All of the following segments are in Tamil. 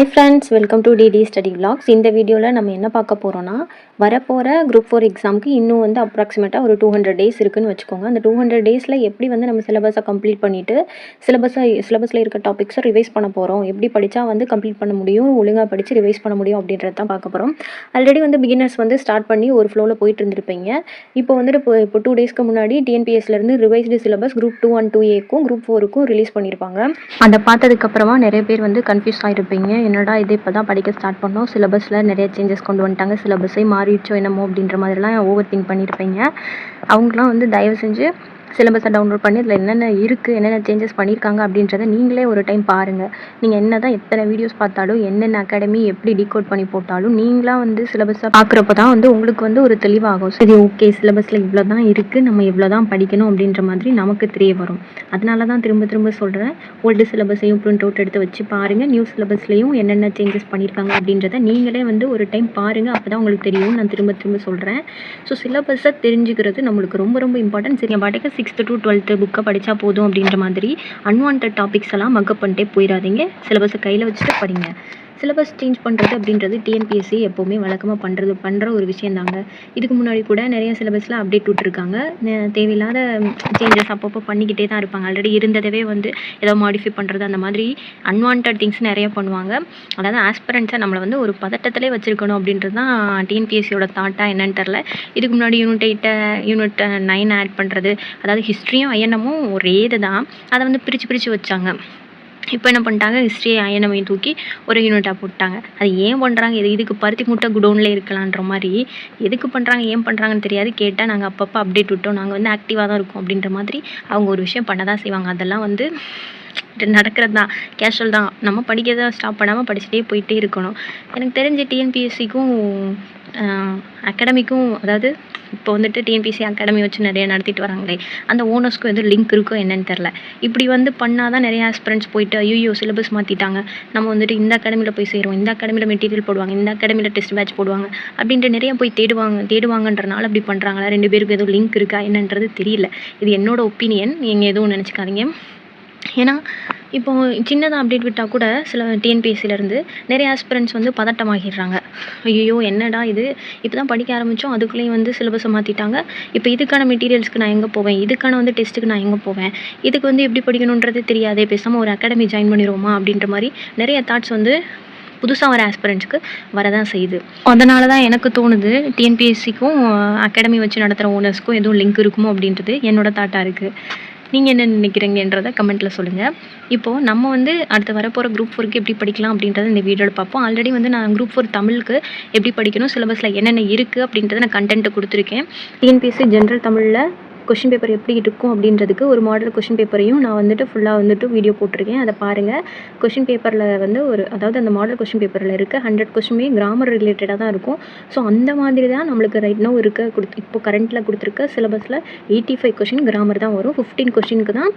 Hi friends welcome to DD study vlogs. இந்த வீடியோவில் நம்ம என்ன பார்க்க போகிறோன்னா வரப்போகிற குரூப் ஃபோர் எக்ஸாமுக்கு இன்னும் வந்து அப்ராக்சிமேட்டாக ஒரு டூ ஹண்ட்ரட் டேஸ் இருக்குன்னு வச்சுக்கோங்க. அந்த டூ ஹண்ட்ரட் டேஸில் எப்படி வந்து நம்ம சிலபஸை கம்ப்ளீட் பண்ணிவிட்டு சிலபஸை சிலபஸில் இருக்க டாபிக்ஸை ரிவைஸ் பண்ண போகிறோம் எப்படி படித்தா வந்து கம்ப்ளீட் பண்ண முடியும்? ஒழுங்காக படித்து ரிவைஸ் பண்ண முடியும்? அப்படின்றது தான் பார்க்க போகிறோம் ஆல்ரெடி வந்து பிகினர்ஸ் வந்து ஸ்டார்ட் பண்ணி ஒரு ஃப்ளோவில் போயிட்டு இருந்திருப்பீங்க. இப்போ வந்துட்டு இப்போ இப்போ டூ டேஸ்க்கு முன்னாடி டிஎன்பிஎஸ்லேருந்து revised syllabus group two and two ஏக்கும் குரூப் ஃபோருக்கும் ரிலீஸ் பண்ணியிருப்பாங்க அதை பார்த்ததுக்கப்புறமா நிறைய பேர் வந்து கன்ஃபியூஸ் ஆகிருப்பீங்க என்னடா இது? இப்போ தான் படிக்க ஸ்டார்ட் பண்ணோம். சிலபஸில் நிறைய சேஞ்சஸ் கொண்டு வந்துட்டாங்க. சிலபஸே மாறிடுச்சோ என்னமோ அப்படின்ற மாதிரிலாம் ஓவர் திங்க் பண்ணியிருப்பீங்க அவங்களாம் வந்து தயவு செஞ்சு சிலபஸை டவுன்லோட் பண்ணி அதில் என்னென்ன இருக்குது என்னென்ன சேஞ்சஸ் பண்ணியிருக்காங்க அப்படின்றத நீங்களே ஒரு டைம் பாருங்கள் நீங்கள் என்ன தான் எத்தனை வீடியோஸ் பார்த்தாலும் என்னென்ன அகாடமி எப்படி டிகோட் பண்ணி போட்டாலும் நீங்களாக வந்து சிலபஸை பார்க்குறப்ப தான் வந்து உங்களுக்கு வந்து ஒரு தெளிவாகும். சரி ஓகே சிலபஸில் இவ்வளோ தான் இருக்குது நம்ம இவ்வளோ தான் படிக்கணும் அப்படின்ற மாதிரி நமக்கு தெரிய வரும். அதனால தான் திரும்ப திரும்ப சொல்கிறேன் ஓல்டு சிலபஸையும் பிரிண்ட் அவுட் எடுத்து வச்சு பாருங்கள் நியூ சிலபஸ்லேயும் என்னென்ன சேஞ்சஸ் பண்ணியிருக்காங்க அப்படின்றத நீங்களே வந்து ஒரு டைம் பாருங்கள் அப்போ தான் உங்களுக்கு தெரியும் நான் திரும்ப திரும்ப சொல்கிறேன் ஸோ சிலபஸை தெரிஞ்சுக்கிறது நம்மளுக்கு ரொம்ப ரொம்ப இம்பார்ட்டன்ட் சரி பாட்டுக்கு சிக்ஸ்த்து டு டுவெல்த்து புக்கை படித்தா போதும் அப்படின்ற மாதிரி அன்வான்ட் டாபிக்ஸ் எல்லாம் மக்கப் பண்ணிட்டே போயிடாதீங்க சிலபஸை கையில் வச்சுட்டு படிங்க. சிலபஸ் சேஞ்ச் பண்ணுறது அப்படின்றது டிஎன்பிஎஸ்சி எப்போவுமே வழக்கமாக பண்ணுறது பண்ணுற ஒரு விஷயந்தாங்க. இதுக்கு முன்னாடி கூட நிறைய சிலபஸில் அப்டேட் விட்ருக்காங்க தேவையில்லாத சேஞ்சஸ் அப்பப்போ பண்ணிக்கிட்டே தான் இருப்பாங்க. ஆல்ரெடி இருந்ததவே வந்து ஏதோ மாடிஃபை பண்ணுறது அந்த மாதிரி அன்வான்ட் திங்ஸ் நிறைய பண்ணுவாங்க. அதாவது ஆஸ்பிரண்ட்ஸை நம்மளை வந்து ஒரு பதட்டத்திலே வச்சுருக்கணும் அப்படின்றது தான் டிஎன்பிஎஸ்சியோட தாட்டாக என்னன்னு தெரில இதுக்கு முன்னாடி யூனிட் எயிட்டை யூனிட் நைன் ஆட் பண்ணுறது அதாவது ஹிஸ்ட்ரியும் ஐஎன்எமும் ஒரே இது தான் அதை வந்து பிரித்து பிரித்து வச்சாங்க. இப்போ என்ன பண்ணிட்டாங்க? ஹிஸ்ட்ரி ஐஎன்எமையும் தூக்கி ஒரு யூனிட்டாக போட்டாங்க அது ஏன் பண்ணுறாங்க இது இதுக்கு பருத்தி மூட்டை குடோனில் இருக்கலான்ற மாதிரி எதுக்கு பண்ணுறாங்க ஏன் பண்ணுறாங்கன்னு தெரியாது. கேட்டால் நாங்கள் அப்பப்போ அப்டேட் விட்டோம். நாங்கள் வந்து ஆக்டிவாக தான் இருக்கோம் அப்படின்ற மாதிரி அவங்க ஒரு விஷயம் பண்ண தான் செய்வாங்க. அதெல்லாம் வந்து நடக்கிறது தான். கேஷுவல் தான். நம்ம படிக்கிறத ஸ்டாப் பண்ணாமல் படிச்சுட்டே போயிட்டே இருக்கணும். எனக்கு தெரிஞ்ச டிஎன்பிஎஸ்சிக்கும் அகாடமிக்கும் அதாவது இப்போ வந்துட்டு டிஎன்பிஎஸ்சி அகாடமி வச்சு நிறைய நடத்திட்டு வராங்களே அந்த ஓனர்ஸ்க்கும் எதுவும் லிங்க் இருக்கோ என்னன்னு தெரில இப்படி வந்து பண்ணால் தான் நிறைய ஆஸ்பிரண்ட்ஸ் போயிட்டு ஐயோ சிலபஸ் மாற்றிட்டாங்க நம்ம வந்துட்டு இந்த அகாடமியில் போய் சேருவோம் இந்த அகாடமியில் மெட்டீரியல் போடுவாங்க இந்த அகாடமியில் டெஸ்ட் பேட்ச் போடுவாங்க அப்படின்ட்டு நிறைய போய் தேடுவாங்க தேடுவாங்கன்றனால அப்படி பண்ணுறாங்களா ரெண்டு பேருக்கு எதுவும் லிங்க் இருக்கா என்னன்றது தெரியல. இது என்னோட ஒப்பீனியன் நீங்கள் எதுவும் நினச்சிக்காதீங்க. ஏன்னா இப்போ சின்னதாக அப்டேட் விட்டால் கூட சில டிஎன்பிஎஸ்சிலேருந்து நிறைய ஆஸ்பிரண்ட்ஸ் வந்து பதட்டமாகிடுறாங்க. ஐயோ என்னடா இது? இப்போ தான் படிக்க ஆரம்பித்தோம் அதுக்குள்ளேயும் வந்து சிலபஸை மாற்றிட்டாங்க இப்போ இதுக்கான மெட்டீரியல்ஸ்க்கு நான் எங்கே போவேன்? இதுக்கான வந்து டெஸ்ட்டுக்கு நான் எங்கே போவேன்? இதுக்கு வந்து எப்படி படிக்கணுன்றது தெரியாதே பேசாமல் ஒரு அகாடமி ஜாயின் பண்ணிடுவோமா அப்படின்ற மாதிரி நிறைய தாட்ஸ் வந்து புதுசாக வர ஆஸ்பிரண்ட்ஸ்க்கு வரதான் செய்யுது. அதனால தான் எனக்கு தோணுது டிஎன்பிஎஸ்சிக்கும் அகாடமி வச்சு நடத்துகிற ஓனர்ஸ்க்கும் எதுவும் லிங்க் இருக்குமோ அப்படின்றது என்னோட தாட்டாக இருக்குது நீங்கள் என்ன நினைக்கிறீங்கன்றதை கமெண்ட்டில் சொல்லுங்கள் இப்போது நம்ம வந்து அடுத்து வரப்போகிற குரூப் ஃபோருக்கு எப்படி படிக்கலாம் அப்படின்றத இந்த வீடியோவில் பார்ப்போம். ஆல்ரெடி வந்து நான் குரூப் ஃபோர் தமிழுக்கு எப்படி படிக்கணும் சிலபஸில் என்னென்ன இருக்குது அப்படின்றத நான் கண்டென்ட்டு கொடுத்துருக்கேன். டிஎன்பிஎஸ்சி ஜென்ரல் தமிழில் கொஷின் பேப்பர் எப்படி இருக்கும் அப்படின்றதுக்கு ஒரு மாடல் கொஷின் பேப்பரையும் நான் வந்துட்டு ஃபுல்லாக வந்துட்டு வீடியோ போட்டிருக்கேன். அதை பாருங்கள் கொஷின் பேப்பரில் வந்து ஒரு அதாவது அந்த மாடல் கொஷின் பேப்பரில் இருக்க ஹண்ட்ரட் கொஷினுமே கிராமர் ரிலேட்டடாக தான் இருக்கும். ஸோ அந்த மாதிரி தான் நம்மளுக்கு ரைட் நோ இருக்க. கொடுத்து இப்போ கரண்ட்டில் கொடுத்துருக்க சிலபஸில் எயிட்டி ஃபைவ் கொஷின் கிராமர் தான் வரும். ஃபிஃப்டீன் கொஷினுக்கு தான்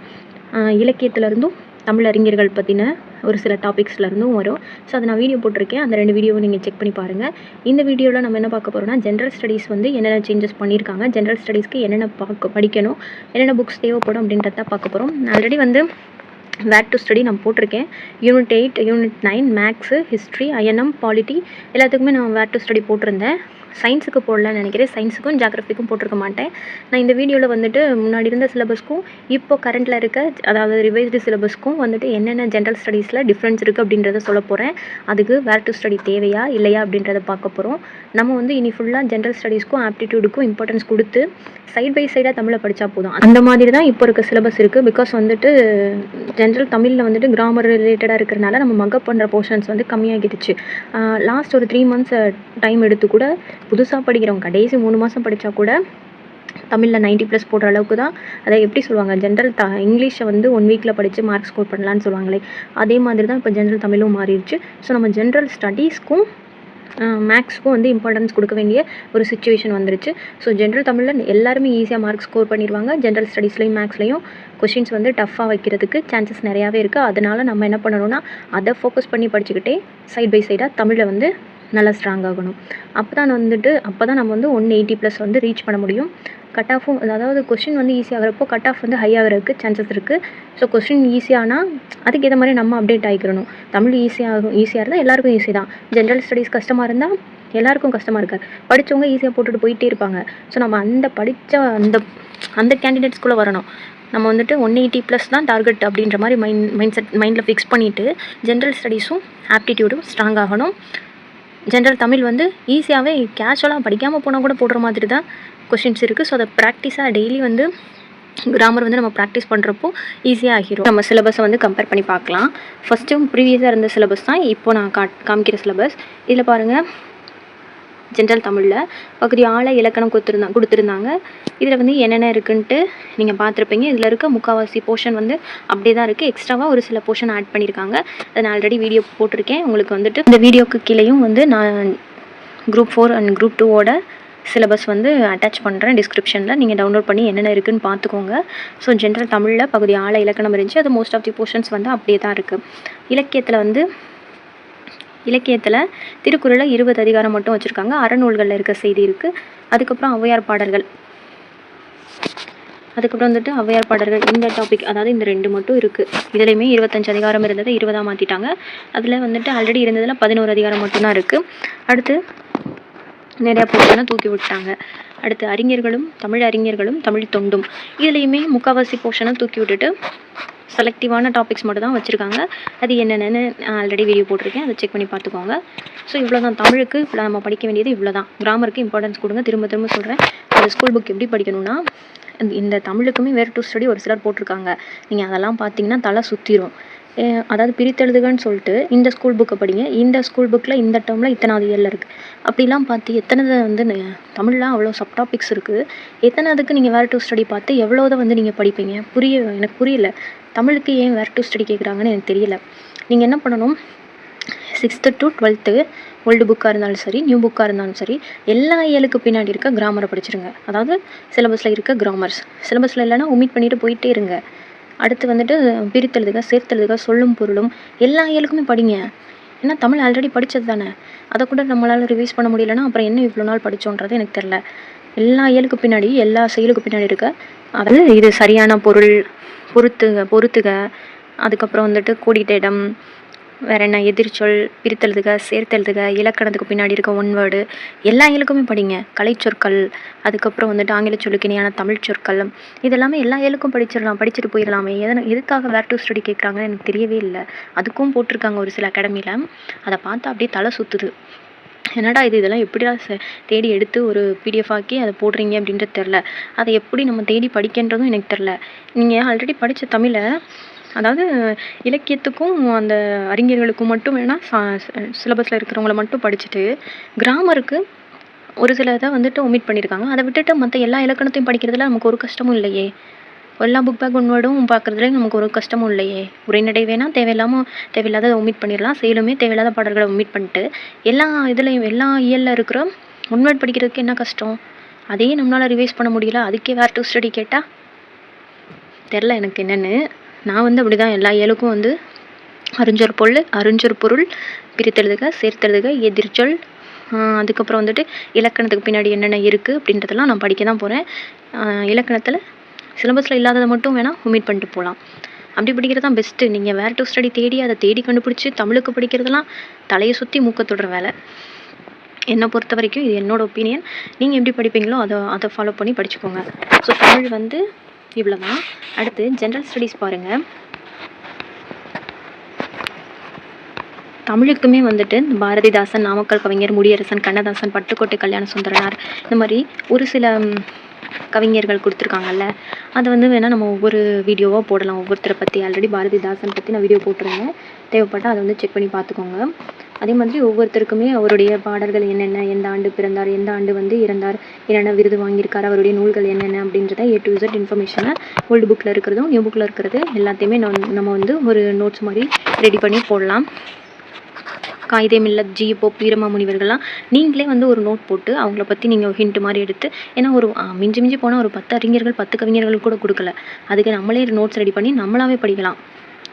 இலக்கியத்துலேருந்தும் தமிழறிஞர்கள் பற்றின ஒரு சில டாபிக்ஸ்லேருந்தும் வரும். ஸோ அதை நான் வீடியோ போட்டிருக்கேன். அந்த ரெண்டு வீடியோவும் நீங்கள் செக் பண்ணி பாருங்கள் இந்த வீடியோவில் நம்ம என்ன பார்க்க போகிறோம்னா ஜென்ரல் ஸ்டடீஸ் வந்து என்னென்ன சேஞ்சஸ் பண்ணியிருக்காங்க ஜென்ரல் ஸ்டடீஸ்க்கு என்னென்ன பார்க்க படிக்கணும் என்னென்ன புக்ஸ் தேவைப்படும் அப்படின்றத தான் பார்க்க போகிறோம் ஆல்ரெடி வந்து வேட் டு ஸ்டடி நான் போட்டிருக்கேன். Unit eight unit nine maths history INM polity எல்லாத்துக்குமே நான் வேட் டு ஸ்டடி போட்டிருந்தேன். சயின்ஸுக்கு போடலான்னு நினைக்கிறேன். சயின்ஸுக்கும் ஜாகிரஃபிக்கும் போட்டிருக்க மாட்டேன். நான் இந்த வீடியோவில் வந்துட்டு முன்னாடி இருந்த சிலபஸ்க்கும் இப்போ கரண்ட்டில் இருக்க அதாவது ரிவைஸ்டு சிலபஸ்க்கும் வந்துட்டு என்னென்ன ஜென்ரல் ஸ்டடீஸில் டிஃப்ரென்ஸ் இருக்குது அப்படின்றத சொல்ல போகிறேன் அதுக்கு வேர் டு ஸ்டடி தேவையா இல்லையா அப்படின்றத பார்க்க போகிறோம் நம்ம வந்து இனி ஃபுல்லாக ஜென்ரல் ஸ்டடீஸ்க்கும் ஆப்டிடியூடுக்கும் இம்பார்ட்டன்ஸ் கொடுத்து சைட் பை சைடாக தமிழை படித்தா போதும். அந்த மாதிரி தான் இப்போ இருக்க சிலபஸ் இருக்குது பிகாஸ் வந்துட்டு ஜென்ரல் தமிழில் வந்துட்டு கிராமர் ரிலேட்டடாக இருக்கிறனால நம்ம மக்கப் பண்ணுற போர்ஷன்ஸ் வந்து கம்மியாகிடுச்சு. லாஸ்ட் ஒரு த்ரீ மந்த்ஸ் டைம் எடுத்து கூட புதுசாக படிக்கிறவங்க கடைசி மூணு மாதம் படித்தா கூட தமிழில் 90 ப்ளஸ் போடுற அளவுக்கு தான் அதை எப்படி சொல்லுவாங்க ஜென்ரல் த இங்கிலீஷை வந்து ஒன் வீக்கில் படித்து மார்க் ஸ்கோர் பண்ணலான்னு சொல்லுவாங்களே அதே மாதிரி தான் இப்போ ஜென்ரல் தமிழும் மாறிடுச்சு. ஸோ நம்ம ஜென்ரல் ஸ்டடீஸ்க்கும் மேக்ஸ்க்கும் வந்து இம்பார்ட்டன்ஸ் கொடுக்க வேண்டிய ஒரு சுச்சுவேஷன் வந்துருச்சு. ஸோ ஜென்ரல் தமிழில் எல்லாருமே ஈஸியாக மார்க் ஸ்கோர் பண்ணிடுவாங்க. ஜென்ரல் ஸ்டடீஸ்லையும் மேக்ஸ்லையும் கொஷின்ஸ் வந்து டஃப்பாக வைக்கிறதுக்கு சான்சஸ் நிறையாவே இருக்குது அதனால் நம்ம என்ன பண்ணணும்னா அதை ஃபோக்கஸ் பண்ணி படிச்சுக்கிட்டே சைட் பை சைடாக தமிழை வந்து நல்லா ஸ்ட்ராங் ஆகணும். அப்போ தான் வந்துட்டு அப்போ தான் நம்ம வந்து ஒன் எயிட்டி ப்ளஸ் வந்து ரீச் பண்ண முடியும். கட் ஆஃபும் அதாவது கொஷின் வந்து ஈஸியாகிறப்போ கட் ஆஃப் வந்து ஹை ஆகிறதுக்கு சான்சஸ் இருக்குது ஸோ கொஷின் ஈஸியானா அதுக்கேற்ற மாதிரி நம்ம அப்டேட் ஆகிக்கிறணும் தமிழ் ஈஸியாகும் ஈஸியாக இருந்தால் எல்லாருக்கும் ஈஸி தான். ஜென்ரல் ஸ்டடீஸ் கஷ்டமாக இருந்தால் எல்லாருக்கும் கஷ்டமாக இருக்காது. படித்தவங்க ஈஸியாக போட்டுட்டு போயிட்டே இருப்பாங்க. ஸோ நம்ம அந்த படித்த அந்த அந்த கேண்டிடேட்ஸ்குள்ளே வரணும். நம்ம வந்துட்டு ஒன் எயிட்டி ப்ளஸ் தான் டார்கெட் அப்படின்ற மாதிரி மைண்ட் மைண்ட் செட் மைண்டில் ஃபிக்ஸ் பண்ணிவிட்டு ஜென்ரல் ஸ்டடீஸும் ஆப்டிடியூடும் ஸ்ட்ராங் ஆகணும். ஜென்ரல் தமிழ் வந்து ஈஸியாகவே கேஷுவலாக படிக்காமல் போனால் கூட போடுற மாதிரி தான் கொஷின்ஸ் இருக்குது ஸோ அதை ப்ராக்டிஸாக டெய்லி வந்து கிராமர் வந்து நம்ம ப்ராக்டிஸ் பண்ணுறப்போ ஈஸியாக ஆகிரும். நம்ம சிலபஸை வந்து கம்பேர் பண்ணி பார்க்கலாம். ஃபஸ்ட்டு ப்ரீவியஸாக இருந்த சிலபஸ் தான் இப்போ நான் காட் காமிக்கிற சிலபஸ் இதில் பாருங்கள் ஜென்ரல் தமிழில் பகுதி ஆழ இலக்கணம் கொடுத்துருந்தாங்க கொடுத்துருந்தாங்க. இதில் வந்து என்னென்ன இருக்குன்ட்டு நீங்கள் பார்த்துருப்பீங்க. இதில் இருக்க முக்கால்வாசி போர்ஷன் வந்து அப்படியே தான் இருக்குது எக்ஸ்ட்ராவாக ஒரு சில போர்ஷன் ஆட் பண்ணியிருக்காங்க அதை நான் ஆல்ரெடி வீடியோ போட்டிருக்கேன். உங்களுக்கு வந்துட்டு இந்த வீடியோக்கு கீழேயும் வந்து நான் குரூப் ஃபோர் அண்ட் குரூப் டூவோட சிலபஸ் வந்து அட்டாச் பண்ணுறேன் டிஸ்கிரிப்ஷனில் நீங்கள் டவுன்லோட் பண்ணி என்னென்ன இருக்குன்னு பார்த்துக்கோங்க. ஸோ ஜென்ரல் தமிழில் பகுதி ஆழ இலக்கணம் இருந்துச்சு. அது மோஸ்ட் ஆஃப் தி போர்ஷன்ஸ் வந்து அப்படியே தான் இருக்குது இலக்கியத்தில் வந்து இலக்கியத்தில் திருக்குறளில் இருபது அதிகாரம் மட்டும் வச்சுருக்காங்க. அறநூல்களில் இருக்க செய்தி இருக்குது அதுக்கப்புறம் ஔவையார் பாடல்கள். அதுக்கப்புறம் வந்துட்டு ஔவையார் பாடல்கள் இந்த டாபிக் அதாவது இந்த ரெண்டு மட்டும் இருக்குது இதுலேயுமே இருபத்தஞ்சு அதிகாரம் இருந்ததை இருபதாக மாற்றிட்டாங்க அதில் வந்துட்டு ஆல்ரெடி இருந்ததில் பதினோரு அதிகாரம் மட்டும்தான் இருக்குது அடுத்து நிறையா போர்ஷனை தூக்கி விட்டாங்க. அடுத்து அறிஞர்களும் தமிழ் அறிஞர்களும் தமிழ் தொண்டும் இதுலேயுமே முக்கால்வாசி போர்ஷனை தூக்கி விட்டுட்டு செலக்டிவான டாபிக்ஸ் மட்டும் தான் வச்சுருக்காங்க. அது என்னென்னு ஆல்ரெடி வீடியோ போட்டிருக்கேன். அதை செக் பண்ணி பார்த்துக்கோங்க. ஸோ இவ்வளோ தான் தமிழுக்கு இவ்வளோ நம்ம படிக்க வேண்டியது இவ்வளோ தான் கிராமருக்கு இம்பார்ட்டன்ஸ் கொடுங்க. திரும்ப திரும்ப சொல்கிறேன் அந்த ஸ்கூல் புக் எப்படி படிக்கணும்னா இந்த- இந்த தமிழுக்குமே வேறு டூ ஸ்டடி ஒரு சிலர் போட்டிருக்காங்க. நீங்கள் அதெல்லாம் பார்த்தீங்கன்னா தலை சுற்றிடும் அதாவது பிரித்தெழுதுகன்னு சொல்லிட்டு இந்த ஸ்கூல் புக்கை படிங்க. இந்த ஸ்கூல் புக்கில் இந்த டேர்மில் இத்தனாவது இயரில் இருக்குது அப்படிலாம் பார்த்து எத்தனை வந்து தமிழ்லாம் அவ்வளோ சப் டாபிக்ஸ் இருக்குது. எத்தனை அதுக்கு நீங்கள் வேறு டூ ஸ்டடி பார்த்து எவ்வளோதை வந்து நீங்கள் படிப்பீங்க? புரிய எனக்கு புரியல. தமிழுக்கு ஏன் வேறு டூ ஸ்டடி கேட்குறாங்கன்னு எனக்கு தெரியல. நீங்கள் என்ன பண்ணணும்? சிக்ஸ்த்து டு டுவெல்த்து ஓல்டு புக்காக இருந்தாலும் சரி நியூ புக்காக இருந்தாலும் சரி எல்லா இயலுக்கு பின்னாடி இருக்க கிராமரை படிச்சிருங்க. அதாவது சிலபஸில் இருக்க கிராமர்ஸ் சிலபஸில் இல்லைன்னா ஒமிட் பண்ணிட்டு போயிட்டே இருங்க. அடுத்து வந்துட்டு பிரித்தெழுதுக சேர்த்தெழுதுக சொல்லும் பொருளும் எல்லா இயலுக்குமே படிங்க. ஏன்னா தமிழ் ஆல்ரெடி படித்தது தானே? அதை கூட நம்மளால் ரிவைஸ் பண்ண முடியலன்னா அப்புறம் என்ன இவ்வளோ நாள் படித்தோன்றது எனக்கு தெரில எல்லா இயலுக்கு பின்னாடி எல்லா செயலுக்கு பின்னாடி இருக்க அதாவது இது சரியான பொருள் பொறுத்துக பொறுத்துக அதுக்கப்புறம் வந்துட்டு கூடிட்ட இடம் வேற என்ன எதிர்ச்சொல் பிரித்தெழுதுக சேர்த்தெழுதுக இலக்கணத்துக்கு பின்னாடி இருக்க ஒன் வேர்டு எல்லா இயலுக்குமே படிங்க. கலைச்சொற்கள் அதுக்கப்புறம் வந்துட்டு ஆங்கில சொல்லுக்கு தமிழ் சொற்கள் இதெல்லாமே எல்லா இயலுக்கும் படிச்சிடலாம் படிச்சுட்டு போயிடலாமே. எதனா எதுக்காக வேர் டு ஸ்டடி கேட்குறாங்கன்னு எனக்கு தெரியவே இல்லை. அதுக்கும் போட்டிருக்காங்க ஒரு சில அகாடமியில் அதை பார்த்தா அப்படியே தலை சுற்றுது என்னடா இது இதெல்லாம் எப்படிடா தேடி எடுத்து ஒரு பிடிஎஃப் ஆக்கி அதை போடுறீங்க அப்படின்றது தெரில அதை எப்படி நம்ம தேடி படிக்கின்றதும் எனக்கு தெரில நீங்கள் ஆல்ரெடி படித்த தமிழை அதாவது இலக்கியத்துக்கும் அந்த அறிஞர்களுக்கும் மட்டும் வேணால் சிலபஸில் இருக்கிறவங்கள மட்டும் படிச்சுட்டு கிராமருக்கு ஒரு சில இதை வந்துட்டு ஒமிட் பண்ணியிருக்காங்க. அதை விட்டுட்டு மற்ற எல்லா இலக்கணத்தையும் படிக்கிறதுல நமக்கு ஒரு கஷ்டமும் இல்லையே. எல்லா புக் பேக் ஒன்வேர்டும் பார்க்குறதுல நமக்கு ஒரு கஷ்டமும் இல்லையே. உரைநடை வேணால் தேவையில்லாமல் தேவையில்லாத ஒமிட் பண்ணிடலாம். செயலுமே தேவையில்லாத பாடல்களை ஒமிட் பண்ணிட்டு எல்லா இதுலேயும் எல்லா இயலில் இருக்கிற ஒன்வேர்ட் படிக்கிறதுக்கு என்ன கஷ்டம்? அதையே நம்மளால் ரிவைஸ் பண்ண முடியல. அதுக்கே வேறு டூ ஸ்டடி கேட்டால் தெரில எனக்கு என்னென்னு. நான் வந்து அப்படி தான் எல்லா இயலுக்கும் வந்து அறிஞ்சொர் பொருள் அறிஞ்சொர் பொருள் பிரித்தெழுதுக சேர்த்தெழுதுக எதிர்ச்சொல். அதுக்கப்புறம் வந்துட்டு இலக்கணத்துக்கு பின்னாடி என்னென்ன இருக்குது அப்படின்றதெல்லாம் நான் படிக்க தான் போகிறேன் இலக்கணத்தில் சிலபஸில் இல்லாததை மட்டும் வேணால் ஒமிட் பண்ணிட்டு போகலாம் அப்படி படிக்கிறது தான் பெஸ்ட்டு நீங்கள் வேறு டூ ஸ்டடி தேடி அதை தேடி கண்டுபிடிச்சி தமிழுக்கு படிக்கிறதெல்லாம் தலையை சுற்றி மூக்க தொடுற வேலை. என்னை பொறுத்த வரைக்கும் இது என்னோடய ஒப்பீனியன் நீங்கள் எப்படி படிப்பீங்களோ அதை அதை ஃபாலோ பண்ணி படிச்சுக்கோங்க. ஸோ தமிழ் வந்து இவ்வளோ தான் அடுத்து ஜென்ரல் ஸ்டடீஸ் பாருங்கள் தமிழுக்குமே வந்துட்டு பாரதிதாசன் நாமக்கல் கவிஞர் முடியரசன் கண்ணதாசன் பட்டுக்கோட்டை கல்யாண சுந்தரனார் இந்த மாதிரி ஒரு சில கவிஞர்கள் கொடுத்துருக்காங்கல்ல. அதை வந்து வேணால் நம்ம ஒவ்வொரு வீடியோவாக போடலாம். ஒவ்வொருத்தரை பற்றி ஆல்ரெடி பாரதிதாசன் பற்றி நான் வீடியோ போட்டிருந்தேன். தேவைப்பட்டால் அதை வந்து செக் பண்ணி பார்த்துக்கோங்க. அதே மாதிரி ஒவ்வொருத்தருக்குமே அவருடைய பாடல்கள் என்னென்ன எந்த ஆண்டு பிறந்தார் எந்த ஆண்டு வந்து இறந்தார் என்னென்ன விருது வாங்கியிருக்காரு அவருடைய நூல்கள் என்னென்ன அப்படின்றத ஏ டு இசட் இன்ஃபர்மேஷனை ஓல்டு புக்கில் இருக்கிறதும் நியூ புக்கில் இருக்கிறது எல்லாத்தையுமே நம்ம நம்ம வந்து ஒரு நோட்ஸ் மாதிரி ரெடி பண்ணி போடலாம். காயிதே மில்லத் ஜி போப் வீரமா முனிவர்கள்லாம் நீங்களே வந்து ஒரு நோட் போட்டு அவங்கள பற்றி நீங்கள் ஹிண்ட் மாதிரி எடுத்து ஏன்னா ஒரு மிஞ்சி மிஞ்சி போனால் ஒரு பத்து அறிஞர்கள் பத்து கவிஞர்கள் கூட கொடுக்கல. அதுக்கு நம்மளே நோட்ஸ் ரெடி பண்ணி நம்மளாவே படிக்கலாம்.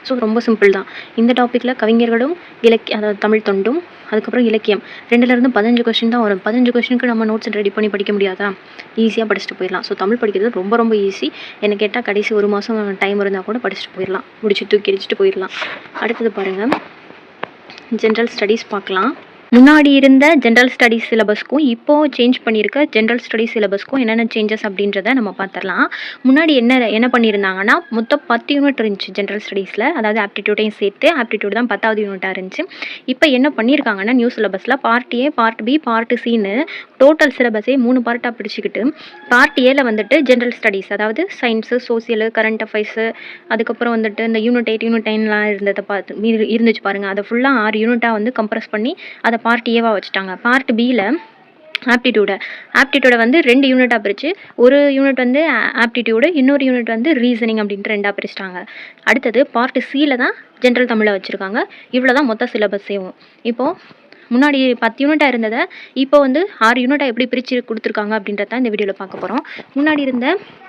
ஸோ ரொம்ப சிம்பிள் தான். இந்த டாப்பிக்கில் கவிஞர்களும் இலக்கிய அதாவது தமிழ் தொண்டும் அதுக்கப்புறம் இலக்கியம். ரெண்டுலேருந்து பதினஞ்சு கொஸ்டின் தான் வரும். பதினஞ்சு கொஸ்டினுக்கு நம்ம நோட்ஸ் ரெடி பண்ணி படிக்க முடியாதா? ஈஸியாக படிச்சுட்டு போயிடலாம். ஸோ தமிழ் படிக்கிறது ரொம்ப ரொம்ப ஈஸி என்ன கேட்டால் கடைசி ஒரு மாதம் டைம் இருந்தால் கூட படிச்சுட்டு போயிடலாம். முடிச்சு தூக்கி அடிச்சுட்டு போயிடலாம். அடுத்தது பாருங்கள் ஜென்ரல் ஸ்டடீஸ் பார்க்கலாம். முன்னாடி இருந்த ஜென்ரல் ஸ்டடீஸ் சிலபஸ்க்கும் இப்போது சேஞ்ச் பண்ணியிருக்க ஜென்ரல் ஸ்டடிஸ் சிலபஸ்க்கும் என்னென்ன சேஞ்சஸ் அப்படின்றத நம்ம பார்த்துடலாம். முன்னாடி என்ன என்ன பண்ணியிருந்தாங்கன்னா மொத்தம் பத்து யூனிட் இருந்துச்சு ஜென்ரல் ஸ்டடீஸில் அதாவது ஆப்டிடியூட்டையும் சேர்த்து ஆப்டிடியூட் தான் பத்தாவது யூனிட்டாக இருந்துச்சு. இப்போ என்ன பண்ணியிருக்காங்கன்னா நியூ சிலபஸில் part A part B part Chinnu total சிலபஸே மூணு பார்ட்டாக பிடிச்சிக்கிட்டு பார்ட் ஏல வந்துட்டு ஜென்ரல் ஸ்டடீஸ் அதாவது சயின்ஸு சோசியலு கரண்ட் அஃபேர்ஸு அதுக்கப்புறம் வந்துட்டு இந்த யூனிட் எயிட் யூனிட் நைன்லாம் இருந்ததை பார்த்து இரு- இருந்துச்சு பாருங்கள் அதை ஃபுல்லாக ஆறு யூனிட்டாக வந்து கம்ப்ரஸ் பண்ணி அதை பார்ட் ஏவாக வச்சுட்டாங்க. பார்ட் பியில் ஆப்டிடியூடை ஆப்டிடியூடை வந்து ரெண்டு யூனிட்டாக பிரித்து ஒரு யூனிட் வந்து ஆப்டிடியூடு இன்னொரு யூனிட் வந்து ரீசனிங் அப்படின்ட்டு ரெண்டாக பிரிச்சிட்டாங்க. அடுத்தது பார்ட் சியில் தான் ஜென்ரல் தமிழை வச்சுருக்காங்க. இவ்வளோ தான் மொத்த சிலபஸேவும் இப்போது முன்னாடி பத்து யூனிட்டாக இருந்ததை இப்போ வந்து ஆறு யூனிட்டாக எப்படி பிரித்து கொடுத்துருக்காங்க அப்படின்றத தான் இந்த வீடியோவில் பார்க்க போகிறோம் முன்னாடி இருந்த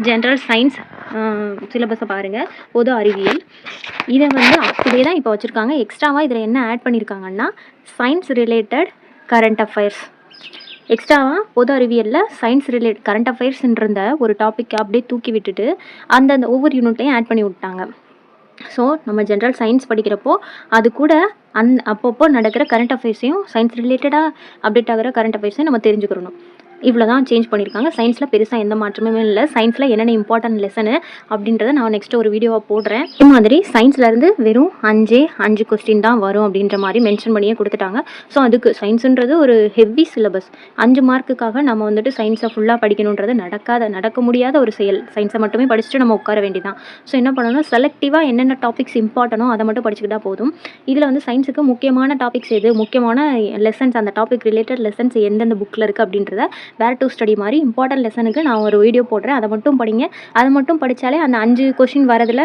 ஜென்ரல் சயின்ஸ் சிலபஸை பாருங்கள் பொது அறிவியல். இதை வந்து அப்படியே தான் இப்போ வச்சுருக்காங்க. எக்ஸ்ட்ராவாக இதில் என்ன ஆட் பண்ணியிருக்காங்கன்னா சயின்ஸ் ரிலேட்டட் கரண்ட் அஃபேர்ஸ் எக்ஸ்ட்ராவாக பொது அறிவியலில் சயின்ஸ் ரிலேட் கரண்ட் அஃபேர்ஸ்ன்றத ஒரு டாப்பிக்கை அப்படியே தூக்கி விட்டுட்டு அந்தந்த ஒவ்வொரு யூனிட்லையும் ஆட் பண்ணி விட்டாங்க. ஸோ நம்ம ஜென்ரல் சயின்ஸ் படிக்கிறப்போ அது கூட அந் அப்பப்போ நடக்கிற கரண்ட் அஃபேர்ஸையும் சயின்ஸ் ரிலேட்டடாக அப்டேட் ஆகிற கரண்ட் அஃபேர்ஸையும் நம்ம தெரிஞ்சுக்கிறணும். இவ்வளோ தான் சேஞ்ச் பண்ணியிருக்காங்க சயின்ஸில் பெருசாக எந்த மாற்றமுமே இல்லை. சயின்ஸில் என்னென்ன இம்பார்ட்டன்ட் லெசனு அப்படின்றத நான் நெக்ஸ்ட் ஒரு வீடியோவாக போடுறேன். இதே மாதிரி சயின்ஸ்லேருந்து வெறும் அஞ்சே அஞ்சு கொஸ்டின் தான் வரும் அப்படின்ற மாதிரி மென்ஷன் பண்ணியே கொடுத்துட்டாங்க. ஸோ அதுக்கு சயின்ஸுன்றது ஒரு ஹெவி சிலபஸ் அஞ்சு மார்க்குக்காக நம்ம வந்துட்டு சயின்ஸை ஃபுல்லாக படிக்கணுன்றது நடக்காத நடக்க முடியாத ஒரு செயல். சயின்ஸை மட்டுமே படிச்சுட்டு நம்ம உட்கார வேண்டியதான் ஸோ என்ன பண்ணணும் செலக்டிவாக என்னென்ன டாபிக்ஸ் இம்பார்ட்டனோ அதை மட்டும் படிச்சுக்கிட்டா போதும். இதில் வந்து சயின்ஸுக்கு முக்கியமான டாபிக்ஸ் எது? முக்கியமான லெசன்ஸ் அந்த டாபிக் ரிலேட்டட் லெசன்ஸ் எந்தெந்த புக்கில் இருக்குது அப்படின்றத வேர் டு ஸ்டடி மாதிரி இம்பார்ட்டன்ட் லெசனுக்கு நான் ஒரு வீடியோ போடுறேன். அதை மட்டும் படிங்க. அதை மட்டும் படித்தாலே அந்த அஞ்சு கொஷின் வரதில்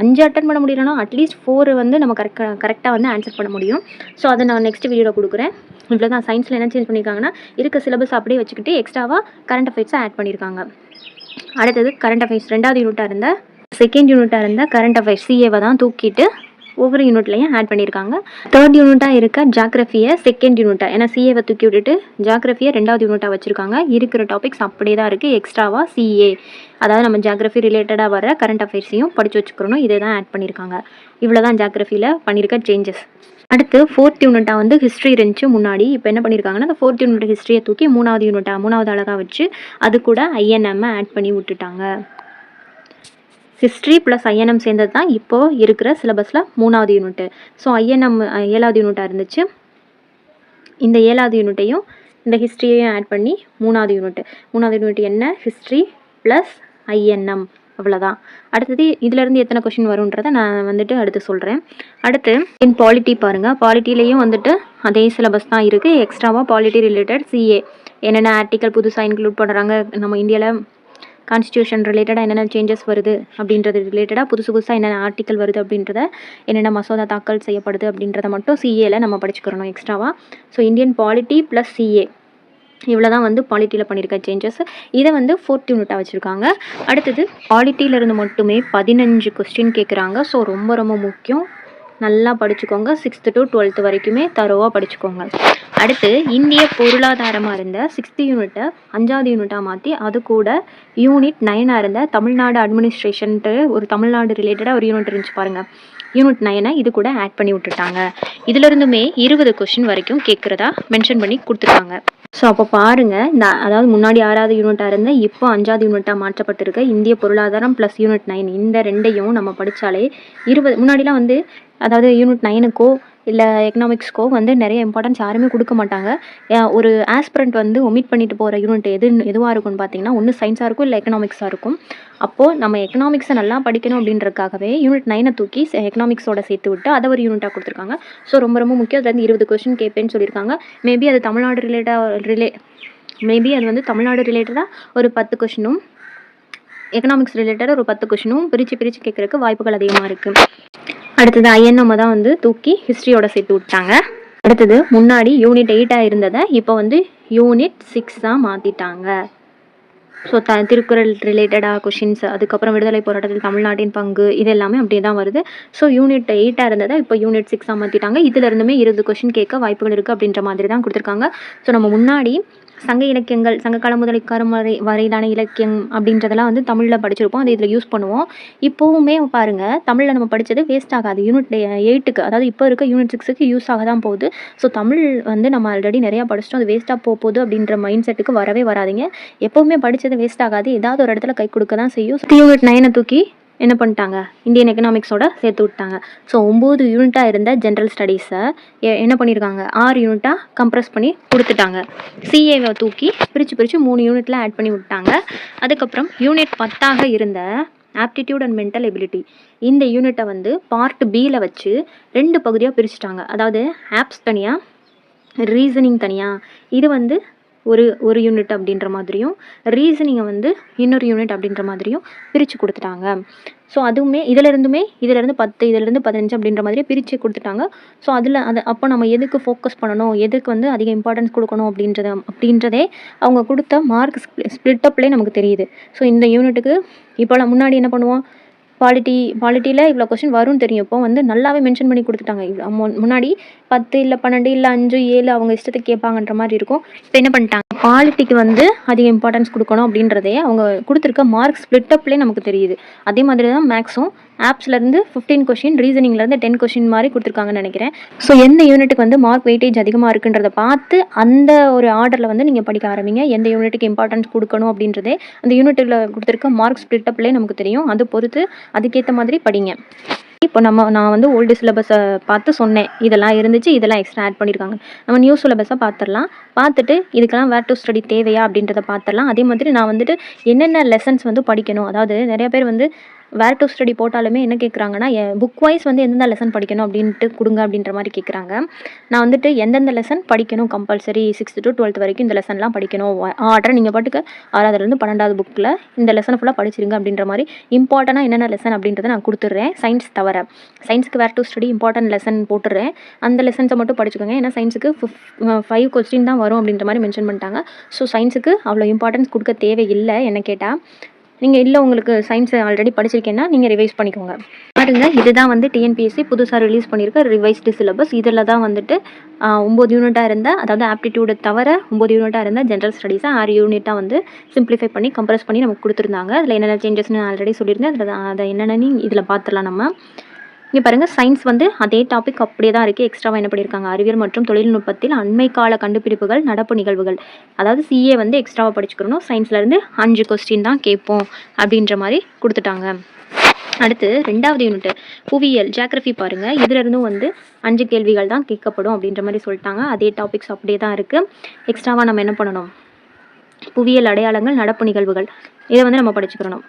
அஞ்சு அட்டன் பண்ண முடியலனா அட்லீஸ்ட் ஃபோர் வந்து நம்ம கரெக்டாக கரெக்டாக வந்து ஆன்சர் பண்ண முடியும். ஸோ அதை நான் நெக்ஸ்ட் வீடியோவில் கொடுக்குறேன். இவ்வளோ தான் சயின்ஸில் என்ன சேஞ்ச் பண்ணியிருக்காங்கன்னா இருக்க சிலபஸ் அப்படியே வச்சுக்கிட்டு எக்ஸ்ட்ராவாக கரண்ட் அஃபேர்ஸை ஆட் பண்ணியிருக்காங்க அடுத்தது கரண்ட் அஃபேர்ஸ் ரெண்டாவது யூனிட்டாக இருந்த செகண்ட் யூனிட்டாக இருந்த கரண்ட் அஃபேர்ஸ் சிஏவை தான் தூக்கிட்டு ஒவ்வொரு யூனிட்லையும் ஆட் பண்ணியிருக்காங்க. தேர்ட் யூனிட்டாக இருக்க ஜாக்ரஃபியை செகண்ட் யூனிட்டாக ஏன்னா சிஏவை தூக்கி விட்டுட்டு ஜாக்ரஃபியை ரெண்டாவது யூனிட்டாக வச்சுருக்காங்க. இருக்கிற டாபிக்ஸ் அப்படியே தான் இருக்குது எக்ஸ்ட்ராவாக சிஏ அதாவது நம்ம ஜாக்ரஃபி ரிலேட்டடாக வர கரண்ட் அஃபேர்ஸையும் படித்து வச்சுக்கிறணும் இதை தான் ஆட் பண்ணியிருக்காங்க. இவ்வளோ தான் ஜாக்ரஃபியில் பண்ணியிருக்க சேஞ்சஸ் அடுத்து ஃபோர்த் யூனிட்டாக வந்து ஹிஸ்ட்ரி இருந்துச்சு முன்னாடி. இப்போ என்ன பண்ணியிருக்காங்கன்னா அந்த ஃபோர்த் யூனிட் ஹிஸ்ட்ரியை தூக்கி மூணாவது யூனிட்டாக மூணாவது அழகாக வச்சு அது கூட ஐஎன்எம்மை ஆட் பண்ணி விட்டுட்டாங்க. ஹிஸ்ட்ரி ப்ளஸ் ஐஎன்எம் சேர்ந்தது தான் இப்போது இருக்கிற சிலபஸில் மூணாவது யூனிட்டு ஸோ ஐஎன்எம் ஏழாவது யூனிட்டாக இருந்துச்சு. இந்த ஏழாவது யூனிட்டையும் இந்த ஹிஸ்ட்ரியையும் ஆட் பண்ணி மூணாவது யூனிட் மூணாவது யூனிட் என்ன? ஹிஸ்ட்ரி ப்ளஸ் ஐஎன்எம் அவ்வளோதான் அடுத்தது இதுலேருந்து எத்தனை கொஷின் வரும்ன்றதை நான் வந்துட்டு அடுத்து சொல்கிறேன் அடுத்து இன் பாலிட்டி பாருங்கள் பாலிட்டிலையும் வந்துட்டு அதே சிலபஸ் தான் இருக்குது எக்ஸ்ட்ராவாக பாலிட்டி ரிலேட்டட் சிஏ என்னென்ன ஆர்டிக்கல் புதுசாக இன்க்ளூட் பண்ணுறாங்க நம்ம இந்தியாவில் கான்ஸ்டியூஷன் ரிலேட்டடாக என்னென்ன சேஞ்சஸ் வருது அப்படின்றது ரிலேட்டடாக புதுசு புதுசாக என்னென்ன ஆர்டிக்கல் வருது அப்படின்றத என்னென்ன மசோதா தாக்கல் செய்யப்படுது அப்படின்றத மட்டும் சிஏல நம்ம படிச்சுக்கிறணும் எக்ஸ்ட்ராவாக so Indian polity plus CA இவ்வளோ தான் வந்து பாலிட்டியில் பண்ணியிருக்க சேஞ்சஸ் இதை வந்து ஃபோர்த் யூனிட்டாக வச்சுருக்காங்க. அடுத்தது பாலிட்டியிலிருந்து மட்டுமே பதினஞ்சு கொஸ்டின் கேட்குறாங்க ஸோ ரொம்ப ரொம்ப முக்கியம். நல்லா படிச்சுக்கோங்க. சிக்ஸ்த்து டு டுவெல்த்து வரைக்குமே தரோவாக படிச்சுக்கோங்க. அடுத்து இந்திய பொருளாதாரமாக இருந்த சிக்ஸ்த்து யூனிட்டை அஞ்சாவது யூனிட்டாக மாற்றி அது கூட யூனிட் நைனாக இருந்த தமிழ்நாடு அட்மினிஸ்ட்ரேஷன்ட்டு ஒரு தமிழ்நாடு ரிலேட்டடாக ஒரு யூனிட் இருந்துச்சு பாருங்கள் யூனிட் நைனை இது கூட ஆட் பண்ணி விட்டுட்டாங்க. இதுலேருந்துமே இருபது கொஷின் வரைக்கும் கேட்குறதா மென்ஷன் பண்ணி கொடுத்துருக்காங்க. ஸோ அப்போ பாருங்கள் இந்த அதாவது முன்னாடி ஆறாவது யூனிட்டாக இருந்த இப்போ அஞ்சாவது யூனிட்டாக மாற்றப்பட்டிருக்க இந்திய பொருளாதாரம் ப்ளஸ் யூனிட் நைன் இந்த ரெண்டையும் நம்ம படித்தாலே இருபது முன்னாடிலாம் வந்து அதாவது யூனிட் நைனுக்கோ இல்லை எக்கனாமிக்ஸ்க்கோ வந்து நிறைய இம்பார்ட்டன்ஸ் யாருமே கொடுக்க மாட்டாங்க. ஒரு ஆஸ்பிரண்ட் வந்து ஒமிட் பண்ணிட்டு போகிற யூனிட் எது எதுவாக இருக்கும்னு பார்த்தீங்கன்னா ஒன்று சயின்ஸாக இருக்கும் இல்லை எக்கனாமிக்ஸாக இருக்கும். அப்போது நம்ம எக்கனாமிக்ஸை நல்லா படிக்கணும் அப்படின்றதுக்காகவே யூனிட் நைனை தூக்கி எக்கனாமிக்ஸோட சேர்த்து விட்டு அதை ஒரு யூனிட்டாக கொடுத்துருக்காங்க. ஸோ ரொம்ப ரொம்ப முக்கியம். அதுலேருந்து இருபது கொஸ்டின் கேட்பேன்னு சொல்லியிருக்காங்க. மேபி அது தமிழ்நாடு ரிலேட்டாக ரிலே மேபி அது வந்து தமிழ்நாடு ரிலேட்டடாக ஒரு பத்து கொஷினும் எக்கனாமிக்ஸ் ரிலேட்டடாக ஒரு பத்து கொஷினும் பிரித்து பிரித்து கேட்குறதுக்கு வாய்ப்புகள் அதிகமாக இருக்குது அடுத்தது ஐஎன்எம்மை தான் வந்து தூக்கி ஹிஸ்ட்ரியோட சேர்த்து விட்டாங்க. அடுத்தது முன்னாடி யூனிட் எயிட்டாக இருந்ததை இப்போ வந்து யூனிட் சிக்ஸாக மாற்றிட்டாங்க ஸோ த திருக்குறள் ரிலேட்டடாக கொஷின்ஸ் அதுக்கப்புறம் விடுதலை போராட்டத்தில் தமிழ்நாட்டின் பங்கு இது எல்லாமே அப்படியே தான் வருது. ஸோ யூனிட் எயிட்டாக இருந்ததை இப்போ யூனிட் சிக்ஸாக மாற்றிட்டாங்க இதுல இருந்துமே இருபது கொஷின் கேட்க வாய்ப்புகள் இருக்குது அப்படின்ற மாதிரி தான் கொடுத்துருக்காங்க. ஸோ நம்ம முன்னாடி சங்க இலக்கியங்கள் சங்ககாலம் முதல் இக்காலம் வரை வரையிலான இலக்கியம் அப்படின்றதெல்லாம் வந்து தமிழில் படிச்சிருப்போம். அதை இதில் யூஸ் பண்ணுவோம். இப்போவுமே பாருங்கள் தமிழில் நம்ம படித்தது வேஸ்ட் ஆகாது. யூனிட் எயிட்டுக்கு அதாவது இப்போ இருக்க யூனிட் சிக்ஸுக்கு யூஸ் ஆக தான் போகுது. ஸோ தமிழ் வந்து நம்ம ஆல்ரெடி நிறையா படிச்சிட்டோம். அது வேஸ்ட்டாக போக போகுது அப்படின்ற மைண்ட் செட்டுக்கு வரவே வராதிங்க. எப்போவுமே படித்தது வேஸ்ட் ஆகாது. ஏதாவது ஒரு இடத்துல கை கொடுக்க தான் செய்யும். யூனிட் நைனை தூக்கி என்ன பண்ணிட்டாங்க? இந்தியன் எக்கனாமிக்ஸோட சேர்த்து விட்டாங்க. ஸோ ஒம்பது யூனிட்டாக இருந்த ஜென்ரல் ஸ்டடீஸை என்ன பண்ணியிருக்காங்க ஆறு யூனிட்டாக கம்ப்ரஸ் பண்ணி கொடுத்துட்டாங்க. சிஏவை தூக்கி பிரித்து பிரித்து மூணு யூனிட்டில் ஆட் பண்ணி விட்டாங்க. அதுக்கப்புறம் யூனிட் பத்தாக இருந்த ஆப்டிடியூட் அண்ட் மென்டல் எபிலிட்டி இந்த யூனிட்டை வந்து பார்ட் பியில் வச்சு ரெண்டு பகுதியாக பிரிச்சுட்டாங்க. அதாவது ஆப்ஸ் தனியாக ரீசனிங் தனியாக இது வந்து ஒரு ஒரு யூனிட் அப்படின்ற மாதிரியும் ரீசனிங்கை வந்து இன்னொரு யூனிட் அப்படின்ற மாதிரியும் பிரித்து கொடுத்துட்டாங்க. ஸோ அதுவுமே இதிலேருந்துமே இதிலேருந்து பத்து இதிலேருந்து பதினஞ்சு அப்படின்ற மாதிரி பிரித்து கொடுத்துட்டாங்க. ஸோ அதில் அது அப்போ நம்ம எதுக்கு ஃபோக்கஸ் பண்ணணும்? எதுக்கு வந்து அதிக இம்பார்ட்டன்ஸ் கொடுக்கணும் அப்படின்றத அப்படின்றதே அவங்க கொடுத்த மார்க் ஸ்ப்ளிட் அப்லேயே நமக்கு தெரியுது. ஸோ இந்த யூனிட்டுக்கு இப்போலாம் முன்னாடி என்ன பண்ணுவோம்? பாலிட்டி பாலிட்டியில் இவ்வளோ கொஸ்டின் வரும்னு தெரியும். இப்போ வந்து நல்லாவே மென்ஷன் பண்ணி கொடுத்துட்டாங்க. இவ்வளோ முன்னாடி பத்து இல்லை பன்னெண்டு இல்லை அஞ்சு ஏழு அவங்க இஷ்டத்துக்கு கேட்பாங்கன்ற மாதிரி இருக்கும். இப்போ என்ன பண்ணிட்டாங்க? குவாலிட்டிக்கு வந்து அதிக இம்பார்ட்டன்ஸ் கொடுக்கணும் அப்படின்றதே அவங்க கொடுத்துருக்க மார்க் ஸ்ப்ளிட்டப்லேயே நமக்கு தெரியுது. அதே மாதிரி தான் மேக்ஸும் ஆப்ஸ்லேருந்து ஃபிஃப்டீன் கொஷின் ரீசனிங்லேருந்து டென் கொஷின் மாதிரி கொடுத்துருக்காங்கன்னு நினைக்கிறேன். ஸோ எந்த யூனிட்டுக்கு வந்து மார்க் வெயிட்டேஜ் அதிகமாக இருக்குன்றத பார்த்து அந்த ஒரு ஆர்டரில் வந்து நீங்கள் படிக்க ஆரம்பிங்க. எந்த யூனிட்டுக்கு இம்பார்ட்டன்ஸ் கொடுக்கணும் அப்படின்றதே அந்த யூனிட்டில் கொடுத்துருக்க மார்க் ஸ்ப்ளிட்டப்லேயே நமக்கு தெரியும். அது பொறுத்து அதுக்கேற்ற மாதிரி படிங்க. இப்போ நம்ம நான் வந்து ஓல்டு சிலபஸை பார்த்து சொன்னேன். இதெல்லாம் இருந்துச்சு இதெல்லாம் எக்ஸ்ட்ரா ஆட் பண்ணியிருக்காங்க நம்ம நியூ சிலபஸை பார்த்துடலாம். பார்த்துட்டு இதுக்கெல்லாம் வேர் டு ஸ்டடி தேவையா அப்படின்றத பார்த்துடலாம். அதே மாதிரி நான் வந்துட்டு என்னென்ன லெசன்ஸ் வந்து படிக்கணும். அதாவது நிறைய பேர் வந்து வேர் டு ஸ்டடி போட்டாலுமே என்ன கேட்குறாங்கன்னா புக் வைஸ் வந்து எந்தெந்த லெசன் படிக்கணும் அப்படின்ட்டு கொடுங்க அப்படின்ற மாதிரி கேட்குறாங்க நான் வந்துட்டு எந்தெந்த லெசன் படிக்கணும் கம்பல்சரி சிக்ஸ்த்து டு டுவெல்த் வரைக்கும் இந்த லெசன்லாம் படிக்கணும். ஆர்டர் நீங்கள் பாட்டுக்கு ஆறாவதுலேருந்து பன்னெண்டாவது புக்கில் இந்த லெசன் ஃபுல்லாக படிச்சிருங்க அப்படின்ற மாதிரி இம்பார்ட்டனாக என்னென்ன லெசன் அப்படின்றத நான் கொடுத்துட்றேன். சயின்ஸ் தவிர சயின்ஸுக்கு where to study important lesson போட்டுடுறேன். அந்த லெசன்ஸை மட்டும் படிச்சுக்கோங்க. ஏன்னா சயின்ஸுக்கு ஃபைவ் கொஸ்டின் தான் வரும் அப்படின்ற மாதிரி மென்ஷன் பண்ணிட்டாங்க. ஸோ சயின்ஸுக்கு அவ்வளோ இம்பார்ட்டன்ஸ் கொடுக்க தேவையில்லை என்ன கேட்டால் நீங்கள் இல்லை உங்களுக்கு சயின்ஸ் ஆல்ரெடி படிச்சிருக்கேன்னா நீங்கள் ரிவைஸ் பண்ணிக்கோங்க. பாருங்க இதுதான் வந்து டிஎன்பிஎஸ்சி புதுசாக ரிலீஸ் பண்ணியிருக்க ரிவைஸ்டு சிலபஸ் இதில் தான் வந்துட்டு ஒம்பது யூனிட்டாக இருந்தால் அதாவது ஆப்டிடியூடை தவிர ஒம்பது யூனிட்டாக இருந்தால் ஜென்ரல் ஸ்டடீஸை ஆறு யூனிட்டாக வந்து சிம்பிளிஃபை பண்ணி கம்ப்ரஸ் பண்ணி நமக்கு கொடுத்துருந்தாங்க. அதில் என்னென்ன சேஞ்சஸ்னு ஆல்ரெடி சொல்லியிருந்தேன். அதில் அதை என்னென்னு இதில் பார்த்துடலாம் நம்ம. இங்கே பாருங்கள் சயின்ஸ் வந்து அதே டாபிக் அப்படியே தான் இருக்குது எக்ஸ்ட்ராவாக என்ன பண்ணியிருக்காங்க அறிவியல் மற்றும் தொழில்நுட்பத்தில் அண்மை கால கண்டுபிடிப்புகள் நடப்பு நிகழ்வுகள். அதாவது சிஏ வந்து எக்ஸ்ட்ராவாக படிச்சுக்கிறணும். சயின்ஸ்லேருந்து அஞ்சு கொஸ்டின் தான் கேட்போம் அப்படின்ற மாதிரி கொடுத்துட்டாங்க. அடுத்து ரெண்டாவது யூனிட் புவியியல் ஜியாகிரஃபி பாருங்கள் இதிலிருந்தும் வந்து அஞ்சு கேள்விகள் தான் கேட்கப்படும் அப்படின்ற மாதிரி சொல்லிட்டாங்க. அதே டாபிக்ஸ் அப்படியே தான் இருக்குது எக்ஸ்ட்ராவாக நம்ம என்ன பண்ணணும்? புவியியல் அடையாளங்கள் நடப்பு நிகழ்வுகள். இதை வந்து நம்ம படிச்சுக்கிறணும்.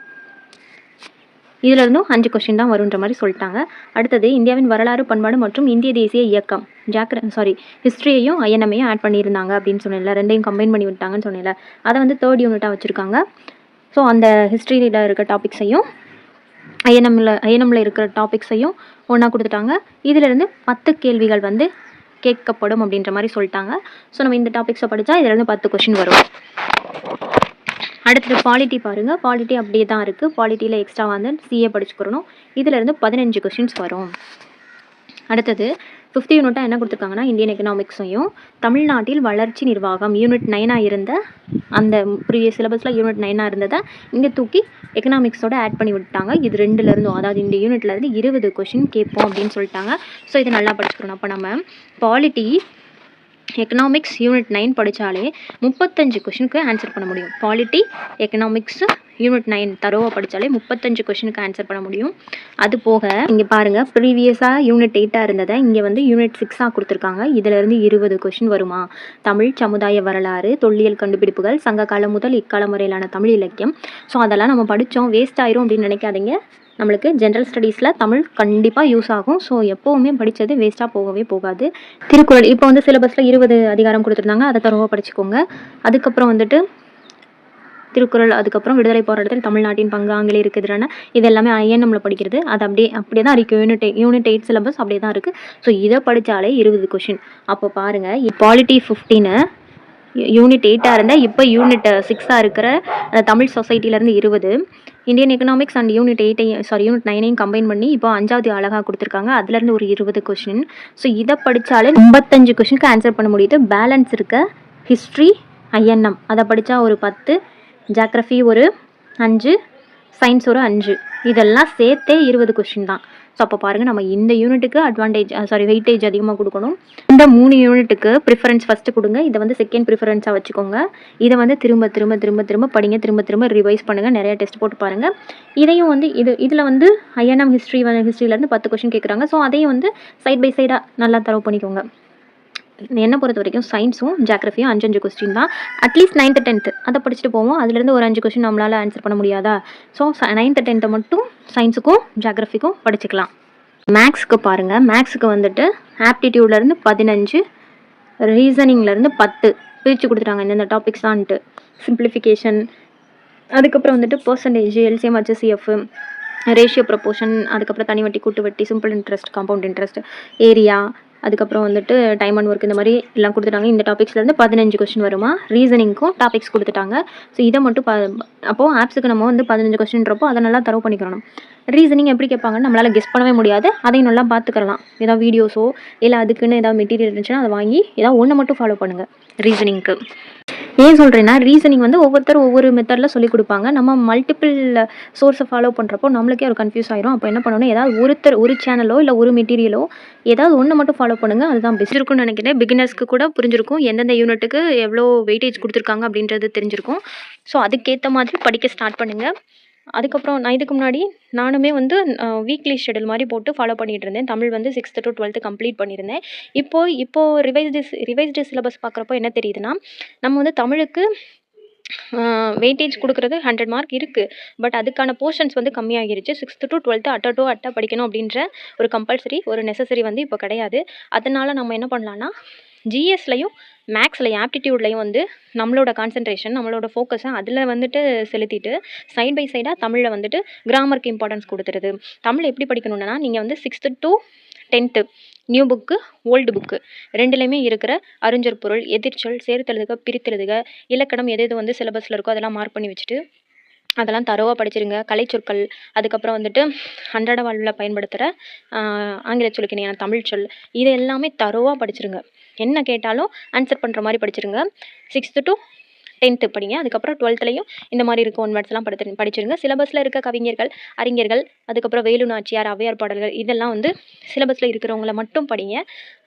இதுல இருந்தும் அஞ்சு கொஸ்டின் தான் வருன்ற மாதிரி சொல்லிட்டாங்க. அடுத்தது இந்தியாவின் வரலாறு பண்பாடு மற்றும் இந்திய தேசிய இயக்கம். ஜாக்ர சாரி ஹிஸ்ட்ரியையும் ஐஎன்எம்மையும் ஆட் பண்ணியிருந்தாங்க அப்படின்னு சொன்னல ரெண்டையும் கம்பைன் பண்ணி விட்டாங்கன்னு சொன்னல அதை வந்து தேர்ட் யூனிட்டாக வச்சுருக்காங்க. ஸோ அந்த ஹிஸ்ட்ரியில் இருக்க டாபிக்ஸையும் ஐஎன்எம்ல ஐஎன்எம்ல இருக்கிற டாபிக்ஸையும் ஒன்றா கொடுத்துட்டாங்க. இதிலிருந்து பத்து கேள்விகள் வந்து கேட்கப்படும் அப்படின்ற மாதிரி சொல்லிட்டாங்க. ஸோ நம்ம இந்த டாபிக்ஸை படித்தா இதிலேருந்து பத்து கொஷின் வரும். அடுத்தது பாலிட்டி பாருங்கள் பாலிட்டி அப்படியே தான் இருக்குது பாலிட்டியில் எக்ஸ்ட்ரா வந்து சிஏ படிச்சுக்கிறணும் இதிலேருந்து பதினஞ்சு கொஷின்ஸ் வரும். அடுத்தது ஃபிஃப்த் யூனிட்டாக என்ன கொடுத்துருக்காங்கன்னா இந்தியன் எக்கனாமிக்ஸையும் தமிழ்நாட்டில் வளர்ச்சி நிர்வாகம் யூனிட் நைனாக இருந்த அந்த ப்ரீவியஸ் சிலபஸில் யூனிட் நைனாக இருந்ததை இங்கே தூக்கி எக்கனாமிக்ஸோட ஆட் பண்ணி விட்டாங்க இது ரெண்டுலேருந்தும் அதாவது இந்த யூனிட்லேருந்து இருபது கொஷின் கேட்போம் அப்படின்னு சொல்லிட்டாங்க. ஸோ இதை நல்லா படிச்சுக்கணும். அப்போ நம்ம பாலிட்டி எக்கனாமிக்ஸ் யூனிட் நைன் படித்தாலே முப்பத்தஞ்சு கொஷினுக்கு ஆன்சர் பண்ண முடியும். பாலிட்டி எக்கனாமிக்ஸ் யூனிட் நைன் தரோவாக படித்தாலே முப்பத்தஞ்சு கொஷினுக்கு ஆன்சர் பண்ண முடியும். அது போக இங்கே பாருங்கள் ப்ரீவியஸாக யூனிட் எயிட்டாக இருந்ததை இங்கே வந்து யூனிட் சிக்ஸாக கொடுத்துருக்காங்க. இதிலிருந்து இருபது கொஷின் வருமா? தமிழ் சமுதாய வரலாறு தொல்லியல் கண்டுபிடிப்புகள் சங்க காலம் முதல் இக்காலம் வரையிலான தமிழ் இலக்கியம். ஸோ அதெல்லாம் நம்ம படித்தோம் வேஸ்ட் ஆயிரும் அப்படின்னு நினைக்காதீங்க. நம்மளுக்கு ஜென்ரல் ஸ்டடீஸில் தமிழ் கண்டிப்பாக யூஸ் ஆகும். ஸோ எப்போவுமே படித்தது வேஸ்ட்டாக போகவே போகாது. திருக்குறள் இப்போ வந்து சிலபஸில் இருபது அதிகாரம் கொடுத்துருந்தாங்க. அதை தருவாக படிச்சுக்கோங்க. அதுக்கப்புறம் வந்துட்டு திருக்குறள் அதுக்கப்புறம் விடுதலை போராட்டத்தில் தமிழ்நாட்டின் பங்கு ஆங்கிலேயருக்கு எதிரான இது எல்லாமே ஐஎன்எம்ல படிக்கிறது. அது அப்படியே அப்படியே தான் இருக்குது யூனிட் யூனிட் எயிட் சிலபஸ் அப்படியே தான் இருக்குது ஸோ இதை படித்தாலே இருபது கொஷின் அப்போ பாருங்கள் பாலிட்டி ஃபிஃப்டீனு யூனிட் எயிட்டாக இருந்தால் இப்போ யூனிட் சிக்ஸாக இருக்கிற தமிழ் சொசைட்டிலேருந்து இருபது. இந்தியன் எக்கனாமிக்ஸ் அண்ட் யூனிட் எயிட்டையும் சாரி யூனிட் நைனையும் கம்பைன் பண்ணி இப்போ அஞ்சாவது அழகாக கொடுத்துருக்காங்க. அதுலேருந்து ஒரு இருபது கொஷின் ஸோ இதை படித்தாலே ஐம்பத்தஞ்சு கொஷினுக்கு ஆன்சர் பண்ண முடியுது. பேலன்ஸ் இருக்க ஹிஸ்ட்ரி ஐஎன்எம் அதை படித்தா ஒரு பத்து ஜாக்ரஃபி ஒரு அஞ்சு சயின்ஸ் ஒரு அஞ்சு. இதெல்லாம் சேர்த்தே இருபது கொஷின் தான். ஸோ அப்போ பாருங்கள் நம்ம இந்த யூனிட்டுக்கு அட்வான்டேஜ் சாரி வெயிட்டேஜ் அதிகமாக கொடுக்கணும். இந்த மூணு யூனிட்டுக்கு ப்ரிஃபரன்ஸ் ஃபஸ்ட்டு கொடுங்க. இதை வந்து செகண்ட் ப்ரிஃபரன்ஸாக வச்சுக்கோங்க. இதை வந்து திரும்ப திரும்ப திரும்ப திரும்ப படிங்க. திரும்ப திரும்ப ரிவைஸ் பண்ணுங்கள் நிறைய டெஸ்ட் போட்டு பாருங்கள் இதையும் வந்து இது இதில் வந்து ஐஎன்எம் ஹிஸ்ட்ரி ஹிஸ்ட்ரியிலேருந்து பத்து கொஷின் கேட்குறாங்க ஸோ அதையும் வந்து சைட் பை சைடாக நல்லா தரவு பண்ணிக்கோங்க. என்னை பொறுத்த வரைக்கும் சயின்ஸும் ஜாக்ரஃபியும் அஞ்சு அஞ்சு கொஸ்டின் தான். அட்லீஸ்ட் நைன்த்து டென்த்து அதை படிச்சுட்டு போவோம். அதுலேருந்து ஒரு அஞ்சு கொஸ்டின் நம்மளால் ஆன்சர் பண்ண முடியாதா? ஸோ நைன்த்து டென்த்தை மட்டும் சயின்ஸுக்கும் ஜாக்ரஃபிக்கும் படிச்சுக்கலாம். மேக்ஸுக்கு பாருங்கள் மேக்ஸுக்கு வந்துட்டு ஆப்டிடியூட்லேருந்து பதினஞ்சு ரீசனிங்லேருந்து பத்து. பிரித்து கொடுத்துட்டாங்க. இந்தந்த டாபிக்ஸான்ட்டு சிம்பிளிஃபிகேஷன் அதுக்கப்புறம் வந்துட்டு percentage LCM HCF ratio proportion அதுக்கப்புறம் தனி வட்டி கூட்டு வட்டி simple interest compound interest area அதுக்கப்புறம் வந்துட்டு டைம் அண்ட் ஒர்க் இந்த மாதிரி எல்லாம் கொடுத்துட்டாங்க. இந்த டாபிக்ஸ்லேருந்து பதினஞ்சு கொஸ்டின் வருமா? ரீசனிங்க்கும் டாபிக்ஸ் கொடுத்துட்டாங்க. ஸோ இதை மட்டும் ப அப்போது ஆப்ஸுக்கு நம்ம வந்து பதினஞ்சு கொஸ்டின்றப்போ அதை நல்லா தரவு பண்ணிக்கிறணும். ரீசனிங் எப்படி கேட்பாங்கன்னு நம்மளால் கெஸ் பண்ணவே முடியாது. அதையும் நல்லா பார்த்துக்கலாம். ஏதாவது வீடியோஸோ இல்லை அதுக்குன்னு ஏதாவது மெட்டீரியல் இருந்துச்சுன்னா அதை வாங்கி ஏதாவது ஒன்று மட்டும் ஃபாலோ பண்ணுங்கள் ரீசனிங்க்கு ஏன் சொல்கிறேன்னா ரீசனிங் வந்து ஒவ்வொருத்தரும் ஒவ்வொரு மெத்தடில் சொல்லிக் கொடுப்பாங்க. நம்ம மல்டிபிள் சோர்ஸை ஃபாலோ பண்ணுறப்போ நம்மளுக்கே ஒரு கன்ஃபியூஸ் ஆயிரும். அப்போ என்ன பண்ணணும்? ஏதாவது ஒருத்தர் ஒரு சேனலோ இல்லை ஒரு மெட்டீரியலோ ஏதாவது ஒன்று மட்டும் ஃபாலோ பண்ணுங்கள் அதுதான் பெஸ்ட் இருக்கும்னு நினைக்கிறேன். பிகினர்ஸ்க்கு கூட புரிஞ்சிருக்கும். எந்தெந்த யூனிட்டுக்கு எவ்வளோ வெயிட்டேஜ் கொடுத்துருக்காங்க அப்படின்றது தெரிஞ்சிருக்கும். ஸோ அதுக்கேற்ற மாதிரி படிக்க ஸ்டார்ட் பண்ணுங்கள் அதுக்கப்புறம் நான் இதுக்கு முன்னாடி நானுமே வந்து வீக்லி ஷெடியூல் மாதிரி போட்டு ஃபாலோ பண்ணிகிட்டு இருந்தேன். தமிழ் வந்து சிக்ஸ்த்து டு டுவெல்த்து கம்ப்ளீட் பண்ணியிருந்தேன். இப்போது இப்போது ரிவைஸ்டு ரிவைஸ்டு சிலபஸ் பார்க்குறப்போ என்ன தெரியுதுன்னா நம்ம வந்து தமிழுக்கு வெயிட்டேஜ் கொடுக்குறது ஹண்ட்ரட் மார்க் இருக்குது பட் அதுக்கான போர்ஷன்ஸ் வந்து கம்மியாகிருச்சு. சிக்ஸ்த்து டு டுவெல்த்து அட்டை டு அட்டை படிக்கணும் அப்படின்ற ஒரு கம்பல்சரி ஒரு நெசசரி வந்து இப்போ கிடையாது. அதனால் நம்ம என்ன பண்ணலான்னா ஜிஎஸ்லையும் மேக்ஸ்லையும் ஆப்டிடியூட்லையும் வந்து நம்மளோட கான்சன்ட்ரேஷன் நம்மளோட ஃபோக்கஸை அதில் வந்துட்டு செலுத்திட்டு சைட் பை சைடாக தமிழில் வந்துட்டு கிராமருக்கு இம்பார்ட்டன்ஸ் கொடுத்துருது. தமிழ் எப்படி படிக்கணுன்னா நீங்கள் வந்து sixth to tenth new book old book ரெண்டுலேயுமே இருக்கிற அறிஞர் பொருள் எதிர்ச்சொல் சேர்த்தெழுதுக பிரித்தெழுதுக இலக்கணம் எது எது வந்து சிலபஸில் இருக்கோ அதெல்லாம் மார்க் பண்ணி வச்சுட்டு அதெல்லாம் தரவாக படிச்சிருங்க. கலைச்சொற்கள் அதுக்கப்புறம் வந்துட்டு அன்றாட வாழ்வில் பயன்படுத்துகிற ஆங்கில சொல்லுக்கு இணையான தமிழ் சொல் இது எல்லாமே தரவாக படிச்சிருங்க. என்ன கேட்டாலும் ஆன்சர் பண்ணுற மாதிரி படிச்சிருங்க. சிக்ஸ்த்து டு டென்த்து படிங்க. அதுக்கப்புறம் டுவெல்த்துலையும் இந்த மாதிரி இருக்க ஒன் வேர்ட்ஸ்லாம் படுத்து படிச்சிருங்க. சிலபஸில் இருக்க கவிஞர்கள் அறிஞர்கள் அதுக்கப்புறம் வேலு நாச்சியார் அவையார் பாடல்கள் இதெல்லாம் வந்து சிலபஸில் இருக்கிறவங்கள மட்டும் படிங்க.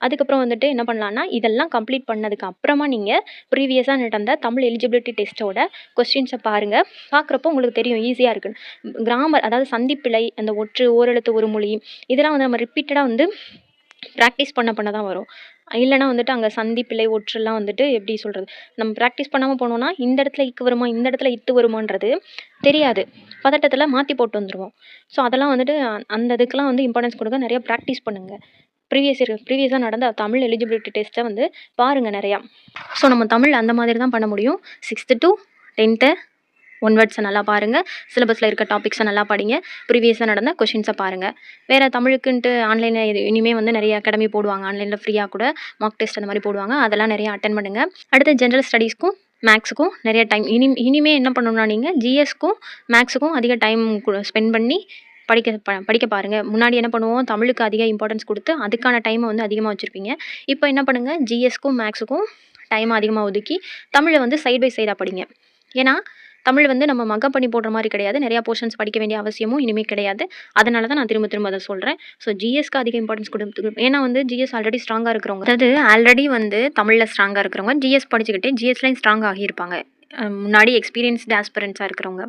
அதுக்கப்புறம் வந்துட்டு என்ன பண்ணலான்னா இதெல்லாம் கம்ப்ளீட் பண்ணதுக்கு அப்புறமா நீங்கள் ப்ரீவியஸாக நடந்த தமிழ் எலிஜிபிலிட்டி டெஸ்ட்டோட கொஸ்டின்ஸை பாருங்கள் பார்க்குறப்போ உங்களுக்கு தெரியும் ஈஸியாக இருக்குன்னு கிராமர் அதாவது சந்திப்பிழை அந்த ஒற்று ஓரெழுத்து ஒரு மொழி இதெல்லாம் வந்து நம்ம ரிப்பீட்டடாக வந்து ப்ராக்டிஸ் பண்ண பண்ண தான் வரும். இல்லைனா வந்துட்டு அங்கே சந்தி பிழை ஒற்றுலாம் வந்துட்டு எப்படி சொல்கிறது நம்ம ப்ராக்டிஸ் பண்ணாமல் போனோம்னா இந்த இடத்துல இக்கு வருமா இந்த இடத்துல இத்து வருமான்றது தெரியாது. பதட்டத்தில் மாற்றி போட்டு வந்துடுவோம் ஸோ அதெல்லாம் வந்துட்டு அந்த இதுக்கெலாம் வந்து இம்பார்ட்டன்ஸ் கொடுங்க. நிறையா ப்ராக்டிஸ் பண்ணுங்கள் ப்ரீவியஸ் இயர் ப்ரீவியஸாக நடந்த தமிழ் எலிஜிபிலிட்டி டெஸ்ட்டை வந்து பாருங்கள் நிறையா. ஸோ நம்ம தமிழ் அந்த மாதிரி தான் பண்ண முடியும். சிக்ஸ்த்து டு டென்த்து ஒன் வேர்ட்ஸை நல்லா பாருங்கள் சிலபஸில் இருக்க டாபிக்ஸை நல்லா படிங்க. ப்ரீவியஸாக நடந்த கொஷின்ஸை பாருங்கள் வேறு தமிழுக்குன்ட்டு ஆன்லைனில் இது இனிமேல் வந்து நிறைய அகாடமி போடுவாங்க. ஆன்லைனில் ஃப்ரீயாக கூட மார்க் டெஸ்ட் அந்த மாதிரி போடுவாங்க. அதெல்லாம் நிறைய அட்டன் பண்ணுங்கள் அடுத்து ஜென்ரல் ஸ்டடீஸ்க்கும் மேக்ஸுக்கும் நிறைய டைம் இனி இனிமேல் என்ன பண்ணணும்னா நீங்கள் ஜிஎஸ்க்கும் மேக்ஸுக்கும் அதிக டைம் ஸ்பெண்ட் பண்ணி படிக்க ப படிக்க பாருங்கள் முன்னாடி என்ன பண்ணுவோம்? தமிழுக்கு அதிக இம்பார்ட்டன்ஸ் கொடுத்து அதுக்கான டைமை வந்து அதிகமாக வச்சுருப்பீங்க. இப்போ என்ன பண்ணுங்கள் ஜிஎஸ்க்கும் மேக்ஸுக்கும் டைம் அதிகமாக ஒதுக்கி தமிழை வந்து சைட் பை சைடாக படிங்க. ஏன்னா தமிழ் வந்து நம்ம மக்கப் பண்ணி போடுற மாதிரி கிடையாது. நிறையா போர்ஷன்ஸ் படிக்க வேண்டிய அவசியமும் இனிமேல் கிடையாது. அதனால தான் நான் திரும்ப திரும்ப அதை சொல்கிறேன் ஸோ ஜிஎஸ்க்கு அதிக இம்பார்ட்டன்ஸ் கொடுத்து ஏன்னா வந்து ஜிஎஸ் ஆல்ரெடி ஸ்ட்ராங்காக இருக்கிறவங்க. அதாவது ஆல்ரெடி வந்து தமிழில் ஸ்ட்ராங்காக இருக்கிறவங்க ஜிஎஸ் படிச்சுக்கிட்டே ஜிஎஸ்லையும் ஸ்ட்ராங் ஆகியிருப்பாங்க. முன்னாடி எக்ஸ்பீரியன்ஸ்டு ஆஸ்பிரண்ட்ஸாக இருக்கிறவங்க.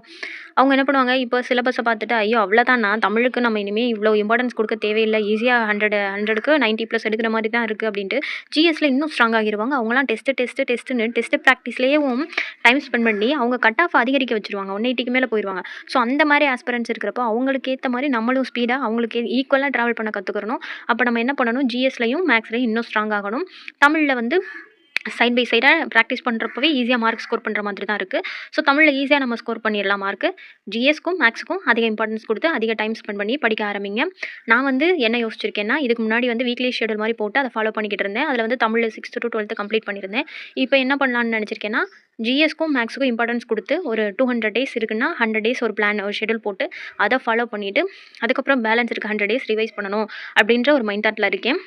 அவங்க என்ன பண்ணுவாங்க இப்போ சிலபஸை பார்த்துட்டு ஐயோ அவ்வளோதானா தமிழுக்கு நம்ம இனிமேல் இவ்வளோ இம்பார்ட்டன்ஸ் கொடுக்க தேவையில்லை. ஈஸியாக ஹண்ட்ரட் ஹண்ட்ரடுக்கு நைன்ட்டி ப்ளஸ் எடுக்கிற மாதிரி தான் இருக்குது அப்படின்ட்டு ஜிஎஸ்ல இன்னும் ஸ்ட்ராங் ஆகிடுவாங்க அவங்களாம் டெஸ்ட்டு டெஸ்ட்டு டெஸ்ட்டுன்னு டெஸ்ட்டு ப்ராக்டிஸ்லேயும் டைம் ஸ்பெண்ட் பண்ணி அவங்க கட் ஆஃப் அதிகரிக்க வச்சுருவாங்க. ஒன் எயிட்டிக்கு மேலே போயிடுவாங்க ஸோ அந்த மாதிரி ஆஸ்பரன்ஸ் இருக்கிறப்போ அவங்களுக்கு ஏற்ற மாதிரி நம்மளும் ஸ்பீடாக அவங்களுக்கு ஈக்குவலாக ட்ராவல் பண்ண கற்றுக்கிறணும் அப்போ நம்ம என்ன பண்ணணும்? ஜிஎஸ்லையும் மேக்ஸ்லையும் இன்னும் ஸ்ட்ராங் ஆகணும். தமிழில் வந்து சைட் பை சைடாக ப்ராக்டிஸ் பண்ணுறப்பவே ஈஸியாக மார்க் ஸ்கோர் பண்ணுற மாதிரி தான் இருக்குது ஸோ தமிழில் ஈஸியாக நம்ம ஸ்கோர் பண்ணிடலாம் மார்க்கு ஜிஎஸ்க்கும் மேக்ஸுக்கும் அதிக இம்பார்ட்டன்ஸ் கொடுத்து அதிக டைம் ஸ்பெண்ட் பண்ணி படிக்க ஆரம்பிங்க. நான் வந்து என்ன யோசிச்சிருக்கேன்னா இதுக்கு முன்னாடி வந்து வீக்லி ஷெடியூல் மாதிரி போட்டு அதை ஃபாலோ பண்ணிக்கிட்டு இருந்தேன். அதில் வந்து தமிழில் சிக்ஸ்த்து டு டுவெல்த்து கம்ப்ளீட் பண்ணியிருந்தேன். இப்போ என்ன பண்ணலான்னு நினச்சிருக்கேன்னா ஜிஎஸ்க்கும் மேக்ஸுக்கும் இம்பார்ட்டன்ஸ் கொடுத்து ஒரு டூ ஹண்ட்ரட் டேஸ் இருக்குன்னா ஹண்ட்ரட் டேஸ் ஒரு பிளான் ஒரு ஷெடியூல் போட்டு அதை ஃபாலோ பண்ணிவிட்டு அதுக்கப்புறம் பேலன்ஸ் இருக்குது ஹண்ட்ரட் டேஸ் ரிவைஸ் பண்ணணும் அப்படின்ற ஒரு மைண்ட் தாட்டில் இருக்கேன்.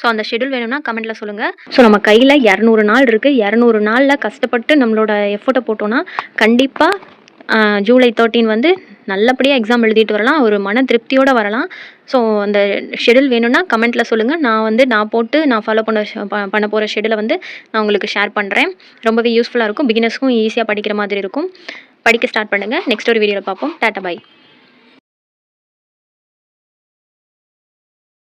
ஸோ அந்த ஷெடியூல் வேணும்னா கமெண்ட்டில் சொல்லுங்கள் ஸோ நம்ம கையில் இரநூறு நாள் இருக்குது இரநூறு நாளில் கஷ்டப்பட்டு நம்மளோட எஃபோர்ட்டை போட்டோன்னா கண்டிப்பாக ஜூலை தேர்ட்டீன் வந்து நல்லபடியாக எக்ஸாம் எழுதிட்டு வரலாம். ஒரு மன திருப்தியோடு வரலாம். ஸோ அந்த ஷெடியூல் வேணும்னா கமெண்ட்டில் சொல்லுங்கள் நான் வந்து நான் போட்டு நான் ஃபாலோ பண்ண பண்ண போகிற ஷெடியூலை வந்து நான் உங்களுக்கு ஷேர் பண்ணுறேன் ரொம்பவே யூஸ்ஃபுல்லாக இருக்கும். பிகினர்ஸ்க்கும் ஈஸியாக படிக்கிற மாதிரி இருக்கும். படிக்க ஸ்டார்ட் பண்ணுங்கள் நெக்ஸ்ட் ஒரு வீடியோவில் பார்ப்போம். Tata bye